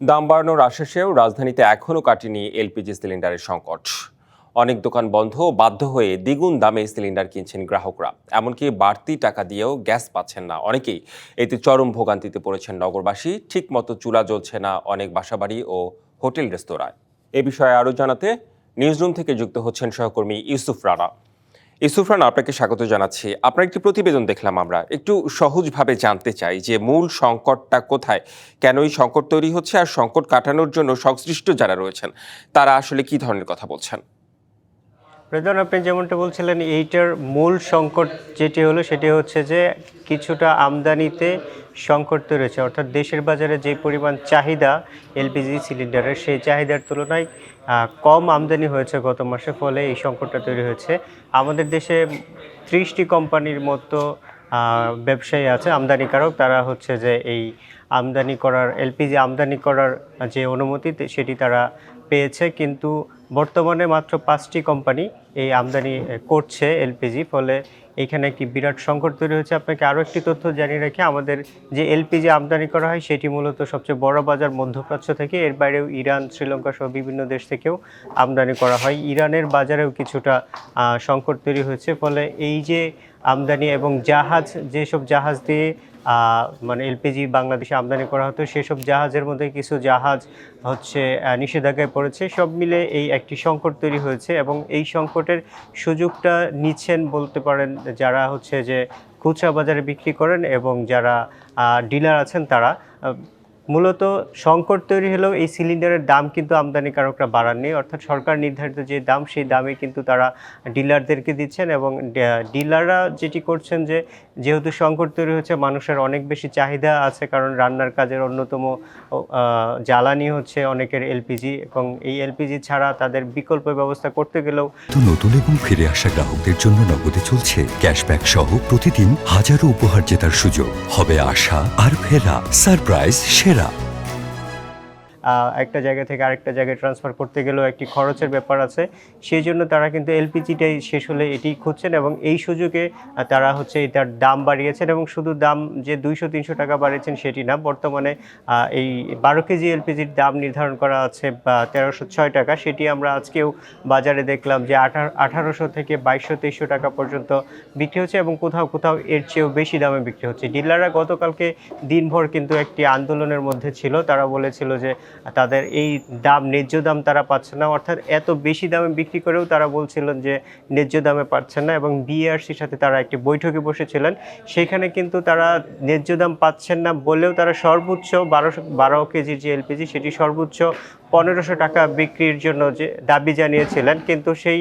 দাম বাড়ানোর আশ্বাসেও রাজধানীতে এখনও কাটেনি এলপিজি সিলিন্ডারের সংকট। অনেক দোকান বন্ধ বাধ্য হয়ে দ্বিগুণ দামে সিলিন্ডার কিনছেন গ্রাহকরা। এমনকি বাড়তি টাকা দিয়েও গ্যাস পাচ্ছেন না অনেকেই। এতে চরম ভোগান্তিতে পড়েছেন নগরবাসী। ঠিকমতো চুলা জ্বলছে না অনেক বাসাবাড়ি ও হোটেল রেস্তোরাঁয় এ বিষয়ে আরও জানাতে নিউজরুম থেকে যুক্ত হচ্ছেন সহকর্মী ইউসুফ রানা। ইউসুফ রানা, আপনাকে স্বাগত জানাচ্ছি। আপনার একটি প্রতিবেদন দেখলাম আমরা। একটু সহজভাবে জানতে চাই যে মূল সংকটটা কোথায়, কেন এই সংকট তৈরি হচ্ছে আর সংকট কাটানোর জন্য সংশ্লিষ্ট যারা রয়েছেন, তারা আসলে কি ধরনের কথা বলছেন? প্রধান, আপনি যেমনটা বলছিলেন, এইটার মূল সংকট যেটি হলো সেটি হচ্ছে যে কিছুটা আমদানিতে সংকট তৈরি হয়েছে। অর্থাৎ দেশের বাজারে যে পরিমাণ চাহিদা এলপিজি সিলিন্ডারের, সেই চাহিদার তুলনায় কম আমদানি হয়েছে গত মাসে, ফলে এই সংকটটা তৈরি হয়েছে। আমাদের দেশে ত্রিশটি কোম্পানির মতো ব্যবসায়ী আছে, আমদানিকারক। তারা হচ্ছে যে এই আমদানি করার, এলপিজি আমদানি করার যে অনুমতি সেটি তারা পেয়েছে, কিন্তু বর্তমানে মাত্র পাঁচটি কোম্পানি এই আমদানি করছে এলপিজি। ফলে এখানে একটি বিরাট সংকট তৈরি হয়েছে। আপনাকে আরও একটি তথ্য জানিয়ে রাখি, আমাদের যে এলপিজি আমদানি করা হয়, সেটি মূলত সবচেয়ে বড় বাজার মধ্যপ্রাচ্য থেকে। এর বাইরেও ইরান, শ্রীলঙ্কা সহ বিভিন্ন দেশ থেকেও আমদানি করা হয়। ইরানের বাজারেও কিছুটা সংকট তৈরি হয়েছে। ফলে এই যে আমদানি এবং জাহাজ, যেসব জাহাজ দিয়ে মানে এলপিজি বাংলাদেশে আমদানি করা হতো, সেসব জাহাজের মধ্যে কিছু জাহাজ হচ্ছে নিষেধাজ্ঞায় পড়েছে সব মিলে এই একটি সংকট তৈরি হয়েছে এবং এই সংকটের সুযোগটা নিচ্ছেন বলতে পারেন যারা হচ্ছে যে খুচরা বাজারে বিক্রি করেন এবং যারা ডিলার আছেন তারা মূলত সংকট তৈরি হলেও এই সিলিন্ডারের দাম কিন্তু আমদানিকারকরা বাড়াননি। অর্থাৎ সরকার নির্ধারিত যে দাম, সেই দামে কিন্তু তারা ডিলারদেরকে দিচ্ছেন এবং ডিলাররা যেটি করছেন যে, যেহেতু সংকট তৈরি হচ্ছে, মানুষের অনেক বেশি চাহিদা আছে কারণ রান্নার কাজের অন্যতম জ্বালানি হচ্ছে অনেকের এলপিজি এবং এই এলপিজি ছাড়া তাদের বিকল্প ব্যবস্থা করতে গেলেও নতুন এবং ফিরে আসা গ্রাহকদের জন্য নগদে চলছে ক্যাশব্যাক সহ প্রতিদিন হাজারো উপহার জেতার সুযোগ। হবে আশা আর ফেরা। সারপ্রাইজ সেরা। 해라. একটা জায়গা থেকে আরেকটা জায়গায় ট্রান্সফার করতে গেলেও একটি খরচের ব্যাপার আছে। সেই জন্য তারা কিন্তু এলপিজিটাই শেষ হলে এটি খুঁজছেন এবং এই সুযোগে তারা হচ্ছে এটার দাম বাড়িয়েছেন এবং শুধু দাম যে দুইশো তিনশো টাকা বাড়িয়েছেন সেটি না, বর্তমানে এই বারো কেজি এলপিজির দাম নির্ধারণ করা আছে তেরোশো ছয় টাকা। সেটি আমরা আজকেও বাজারে দেখলাম যে আঠারো, আঠারোশো থেকে বাইশশো তেইশশো টাকা পর্যন্ত বিক্রি হচ্ছে এবং কোথাও কোথাও এর চেয়েও বেশি দামে বিক্রি হচ্ছে। ডিলাররা গতকালকে দিনভর কিন্তু একটি আন্দোলনের মধ্যে ছিল। তারা বলেছিল যে তাদের এই দাম, ন্যায্য দাম তারা পাচ্ছে না। অর্থাৎ এত বেশি দামে বিক্রি করেও তারা বলছিলেন যে ন্যায্য দামে পাচ্ছেন না এবং বিআরসির সাথে তারা একটি বৈঠকে বসেছিলেন। সেখানে কিন্তু তারা ন্যায্য দাম পাচ্ছেন না বলেও তারা সর্বোচ্চ বারোশো, বারো কেজির যে এলপিজি, সেটি সর্বোচ্চ পনেরোশো টাকা বিক্রির জন্য যে দাবি জানিয়েছিলেন। কিন্তু সেই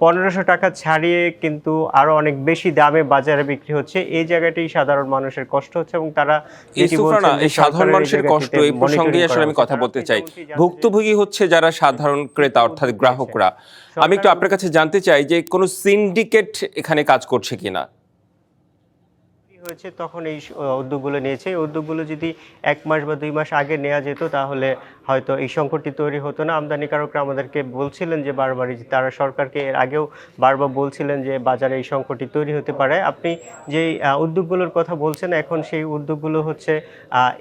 পনেরোশো টাকা ছাড়িয়ে কিন্তু আরও অনেক বেশি দামে বাজারে বিক্রি হচ্ছে। এই জায়গাটাই সাধারণ মানুষের কষ্ট হচ্ছে এবং তারা সাধারণ মানুষের কষ্ট এই প্রসঙ্গে আসলে আমি কথা বলতে চাই। ভুক্তভোগী হচ্ছে যারা সাধারণ ক্রেতা অর্থাৎ গ্রাহকরা। আমি একটু আপনার কাছে জানতে চাই যে কোনো সিন্ডিকেট এখানে কাজ করছে কিনা? হয়েছে, তখন এই উদ্যোগগুলো নিয়েছে। এই উদ্যোগগুলো যদি এক মাস বা দুই মাস আগে নেওয়া যেত, তাহলে হয়তো এই সংকটটি তৈরি হতো না। আমদানিকারকরা আমাদেরকে বলছিলেন যে বারবারই তারা সরকারকে এর আগেও বারবার বলছিলেন যে বাজারে এই সংকটটি তৈরি হতে পারে। আপনি যেই উদ্যোগগুলোর কথা বলছেন, এখন সেই উদ্যোগগুলো হচ্ছে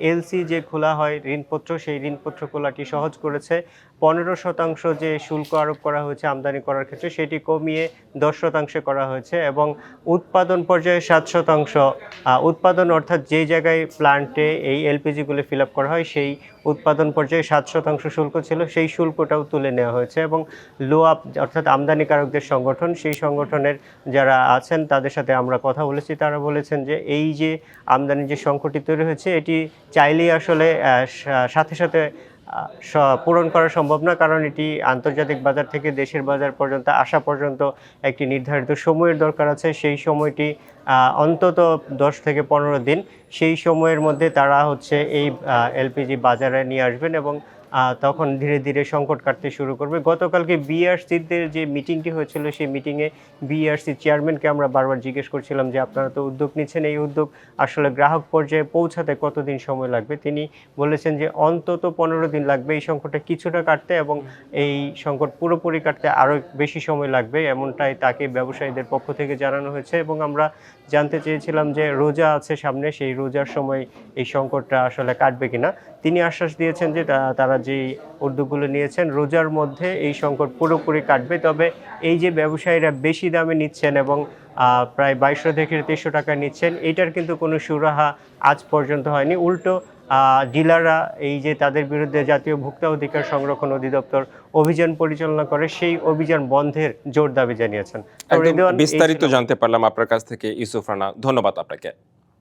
এলসি যে খোলা হয় ঋণপত্র, সেই ঋণপত্র খোলাটি সহজ করেছে। পনেরো শতাংশ যে শুল্ক আরোপ করা হয়েছে আমদানি করার ক্ষেত্রে, সেটি কমিয়ে দশ শতাংশে করা হয়েছে এবং উৎপাদন পর্যায়ে সাত শতাংশ উৎপাদন অর্থাৎ যেই জায়গায় প্লান্টে এই এলপিজিগুলো ফিল আপ করা হয়, সেই উৎপাদন পর্যায়ে সাত শতাংশ শুল্ক ছিল, সেই শুল্কটাও তুলে নেওয়া হয়েছে এবং লো আপ অর্থাৎ আমদানিকারকদের সংগঠন, সেই সংগঠনের যারা আছেন, তাদের সাথে আমরা কথা বলেছি। তারা বলেছেন যে এই যে আমদানির যে সংকটটি তৈরি হয়েছে, এটি চাইলেই আসলে সাথে সাথে পূরণ করা সম্ভব না, কারণ এটি আন্তর্জাতিক বাজার থেকে দেশের বাজার পর্যন্ত, আসা পর্যন্ত একটি নির্ধারিত সময়ের দরকার আছে। সেই সময়টি অন্তত দশ থেকে পনেরো দিন। সেই সময়ের মধ্যে তারা হচ্ছে এই এলপিজি বাজারে নিয়ে আসবেন এবং তখন ধীরে ধীরে সংকট কাটতে শুরু করবে। গতকালকে বিআরসিদের যে মিটিংটি হয়েছিল, সেই মিটিংয়ে বিআরসি চেয়ারম্যানকে আমরা বারবার জিজ্ঞেস করছিলাম যে, আপনারা তো উদ্যোগ নিচ্ছেন এই উদ্যোগ, আসলে গ্রাহক পর্যায়ে পৌঁছাতে কতদিন সময় লাগবে? তিনি বলেছেন যে, অন্তত পনেরো দিন লাগবে এই সংকটটা কিছুটা কাটতে এবং এই সংকট পুরোপুরি কাটতে আরও বেশি সময় লাগবে। এমনটাই তাকে ব্যবসায়ীদের পক্ষ থেকে জানানো হয়েছে এবং আমরা জানতে চেয়েছিলাম যে, রোজা আছে সামনে, সেই রোজার সময় এই সংকটটা আসলে কাটবে কিনা। তিনি আশ্বাস দিয়েছেন যে তারা যে উদ্যোগগুলো নিয়েছেন রোজার মধ্যে এই সংকট পুরোপুরি কাটবে। তবে এই যে ব্যবসায়ীরা বেশি দামে নিচ্ছেন এবং প্রায় বাইশশো থেকে তেইশশো টাকা নিচ্ছেন এটার কিন্তু কোনো সুরাহা আজ পর্যন্ত হয়নি। উল্টো আহ, ডিলাররা এই যে তাদের বিরুদ্ধে জাতীয় ভোক্তা অধিকার সংরক্ষণ অধিদপ্তর অভিযান পরিচালনা করে সেই অভিযান বন্ধের জোর দাবি জানিয়েছেন। বিস্তারিত জানতে পারলাম আপনার কাছ থেকে ইউসুফ রানা। ধন্যবাদ আপনাকে।